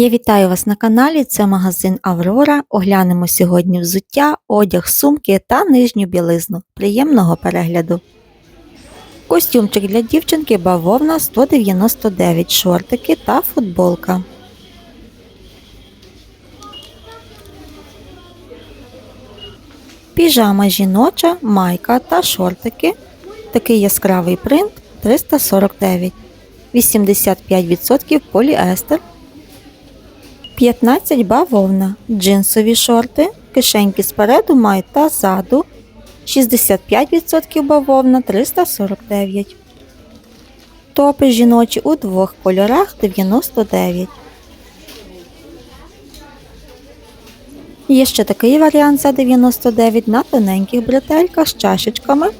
Я вітаю вас на каналі. Це магазин Аврора. Оглянемо сьогодні взуття, одяг, сумки та нижню білизну. Приємного перегляду. Костюмчик для дівчинки бавовна 199 шортики та футболка. Піжама жіноча, майка та шортики. Такий яскравий принт 349. 85% поліестер. 15 бавовна, джинсові шорти, кишеньки спереду мають та ззаду, 65% бавовна 349. Топи жіночі у двох кольорах 99. Є ще такий варіант за 99 на тоненьких бретельках з чашечками.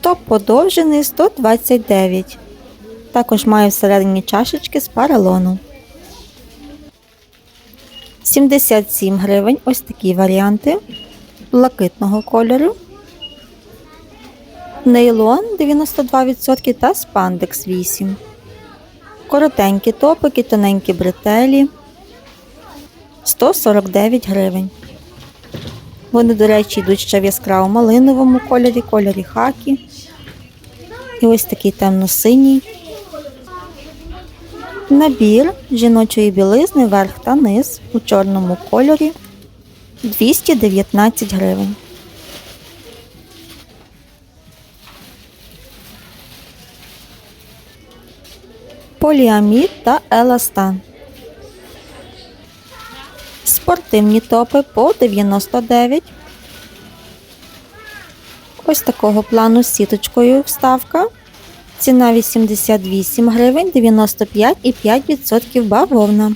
Топ подовжений 129. Також має всередині чашечки з паралону. 77 гривень ось такі варіанти блакитного кольору. Нейлон 92% та спандекс 8. Коротенькі топики, тоненькі бретелі 149 гривень. Вони, до речі, йдуть ще в яскраво малиновому кольорі, кольорі хакі. І ось такий темно-синій. Набір жіночої білизни верх та низ у чорному кольорі 219 гривень. Поліамід та еластан. Спортивні топи по 99. Ось такого плану з сіточкою вставка. Ціна 88 гривень 95,5% бавовна.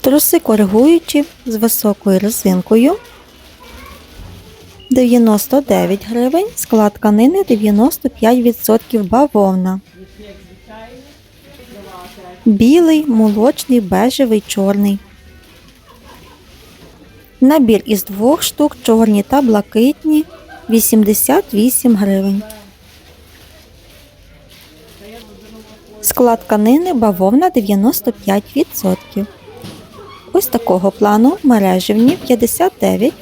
Труси коригуючі з високою резинкою 99 гривень, склад тканини 95% бавовна. Білий, молочний, бежевий, чорний. Набір із двох штук, чорні та блакитні 88 гривень. Склад тканини бавовна 95%. Ось такого плану мереживні 59.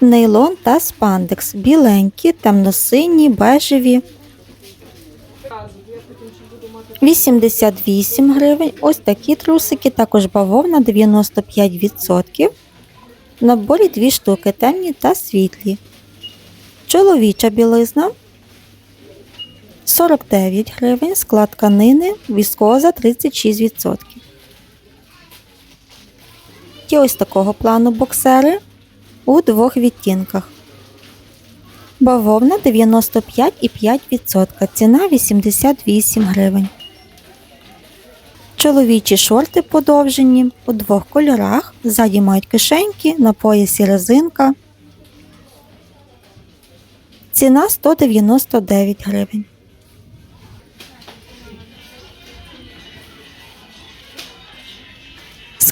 Нейлон та спандекс. Біленькі, темно-сині, бежеві. 88 гривень. Ось такі трусики, також бавовна 95%. В наборі дві штуки темні та світлі. Чоловіча білизна 49 гривень, склад тканини, віскоза 36%. Є ось такого плану боксери у двох відтінках. Бавовна 95,5%, ціна 88 гривень. Чоловічі шорти подовжені у двох кольорах. Ззаді мають кишеньки, на поясі резинка. Ціна 199 гривень.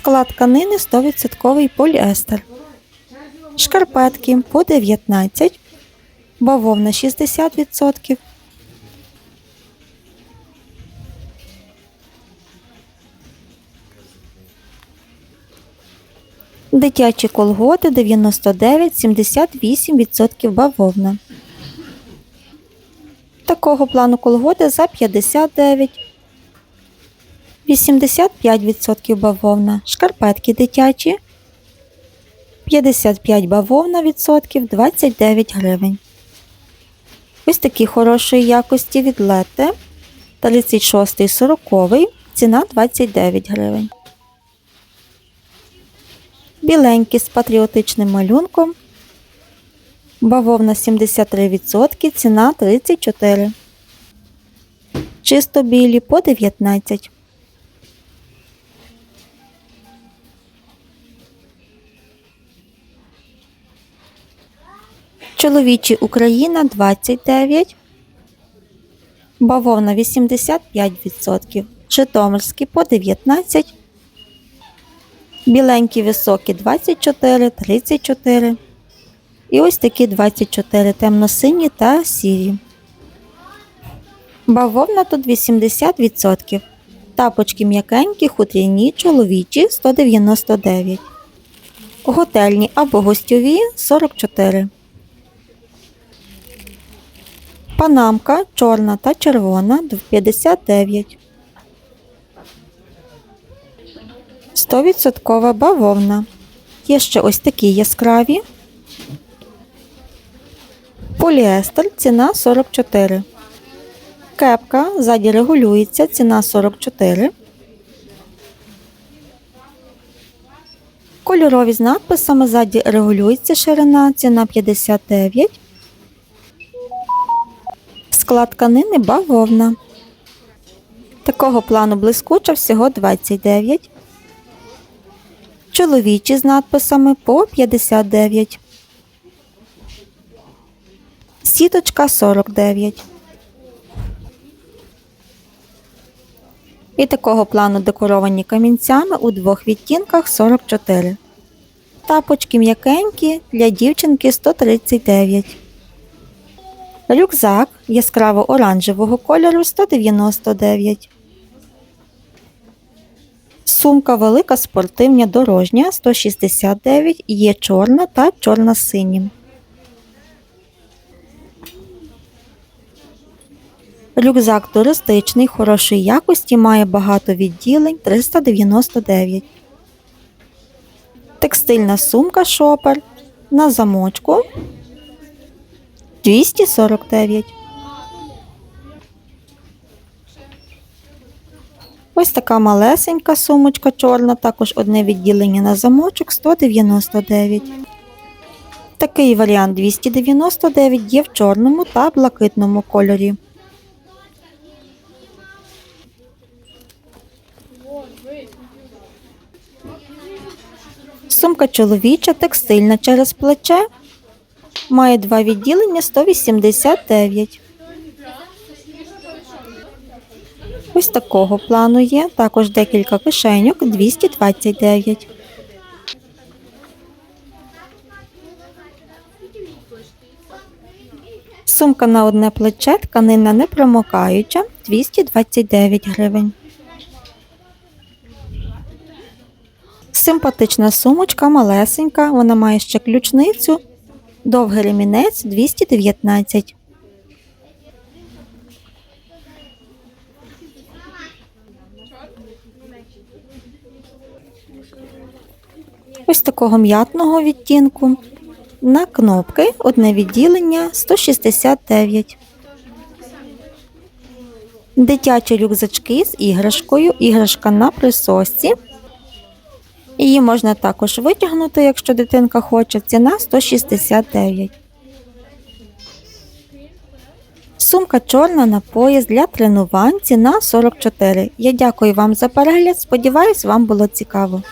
Склад тканини 100% поліестер. Шкарпетки по 19, бавовна 60%. Дитячі колготи 99, 78% бавовна. Такого плану колготи за 59, 85% бавовна. Шкарпетки дитячі 55 бавовна відсотків 29 гривень. Ось такі хорошої якості від Лете 36 40 ціна 29 гривень. Біленькі з патріотичним малюнком. Бавовна 73%, ціна 34. Чисто білі по 19. Чоловічі Україна 29. Бавовна 85%. Житомирські по 19. Біленькі високі 24, 34. І ось такі 24 темно-сині та сірі. Бавовна тут 80%. Тапочки м'якенькі, хутряні, чоловічі 199. Готельні або гостьові 44. Панамка чорна та червона 59. 100% бавовна. Є ще ось такі яскраві. Поліестер ціна 44. Кепка ззаді регулюється, ціна 44. Кольорові з надписами ззаді регулюється ширина, ціна 59. Склад тканини бавовна. Такого плану блискуча всього 29. Чоловічі з надписами по 59. Сіточка 49. І такого плану декоровані камінцями у двох відтінках 44. Тапочки м'якенькі для дівчинки 139. Рюкзак яскраво оранжевого кольору 199. Сумка велика спортивня дорожня 169. Є чорна та чорна з синім. Рюкзак туристичний, хорошої якості, має багато відділень 399. Текстильна сумка шопер на замочку 249. Ось така малесенька сумочка чорна, також одне відділення на замочок 199. Такий варіант 299 є в чорному та блакитному кольорі. Сумка чоловіча, текстильна через плече. Має два відділення 189. Ось такого плану є. Також декілька кишеньок 229. Сумка на одне плече, тканина не промокаюча 229 гривень. Симпатична сумочка, малесенька, вона має ще ключницю, довгий ремінець 219. Ось такого м'ятного відтінку. На кнопки одне відділення 169. Дитячі рюкзачки з іграшкою, іграшка на присосці. Її можна також витягнути, якщо дитинка хоче. Ціна 169. Сумка чорна на пояс для тренувань. Ціна 44. Я дякую вам за перегляд. Сподіваюсь, вам було цікаво.